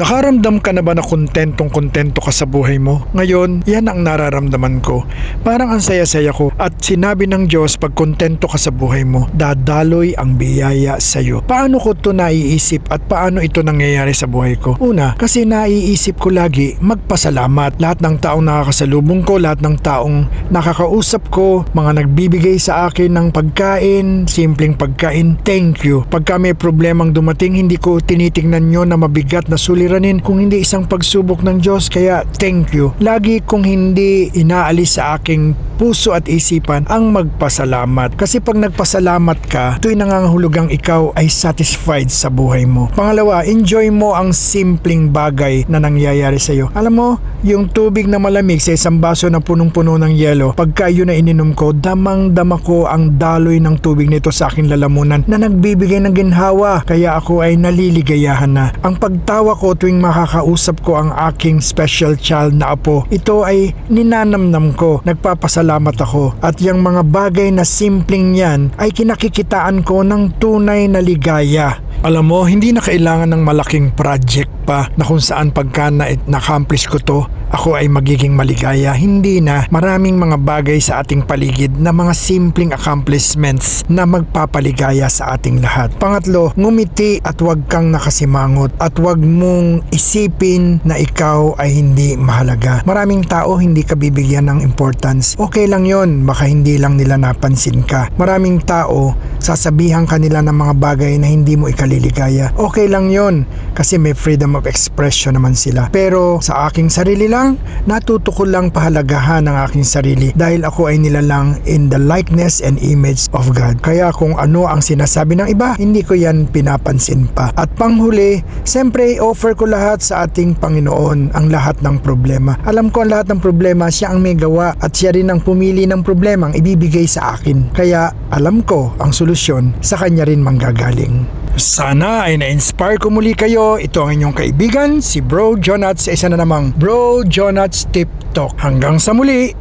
Nakaramdam ka na ba na kontentong kontento ka sa buhay mo? Ngayon, yan ang nararamdaman ko. Parang ang saya-saya ko at sinabi ng Diyos pag kontento ka sa buhay mo, dadaloy ang biyaya sa iyo. Paano ko to naiisip at paano ito nangyayari sa buhay ko? Una, kasi naiisip ko lagi magpasalamat. Lahat ng taong nakakasalubong ko, lahat ng taong nakakausap ko, mga nagbibigay sa akin ng pagkain, simpleng pagkain, thank you. Pagka may problemang dumating, hindi ko tinitingnan nyo na mabigat na suliranin kung hindi isang pagsubok ng Diyos, kaya thank you. Lagi kong hindi inaalis sa aking puso at isipan ang magpasalamat. Kasi pag nagpasalamat ka, ito'y nangangahulugang ikaw ay satisfied sa buhay mo. Pangalawa, enjoy mo ang simpleng bagay na nangyayari sa iyo. Alam mo, yung tubig na malamig sa isang baso na punong-puno ng yelo, pagka yun na ininom ko, damang-dama ko ang daloy ng tubig nito sa aking lalamunan na nagbibigay ng ginhawa. Kaya ako ay naliligayahan na. Ang pagtawa ko tuwing makakausap ko ang aking special child na apo, ito ay ninanamnam ko. Nagpapasalamat ako. At yung mga bagay na simpleng yan ay kinakikitaan ko ng tunay na ligaya. Alam mo, hindi na kailangan ng malaking project pa na kung saan pagka na na-accomplish ko to, ako ay magiging maligaya. Hindi na maraming mga bagay sa ating paligid na mga simpleng accomplishments na magpapaligaya sa ating lahat. Pangatlo, ngumiti at huwag kang nakasimangot at huwag mong isipin na ikaw ay hindi mahalaga. Maraming tao hindi ka bibigyan ng importance. Okay lang yon, baka hindi lang nila napansin ka. Maraming tao sasabihan kanila ng mga bagay na hindi mo ikaliligaya. Okay lang yon kasi may freedom of expression naman sila. Pero sa aking sarili lang, natuto ko lang pahalagahan ang aking sarili dahil ako ay nilalang in the likeness and image of God. Kaya kung ano ang sinasabi ng iba, hindi ko yan pinapansin pa. At panghuli, siyempre offer ko lahat sa ating Panginoon ang lahat ng problema. Alam ko ang lahat ng problema, siya ang may gawa at siya rin ang pumili ng problema ang ibibigay sa akin. Kaya alam ko ang solusyon sa kanya rin manggagaling. Sana ay na-inspire ko muli kayo. Ito ang inyong kaibigan, si Bro Jonats sa isa na namang Bro Jonats Tip Talk. Hanggang sa muli!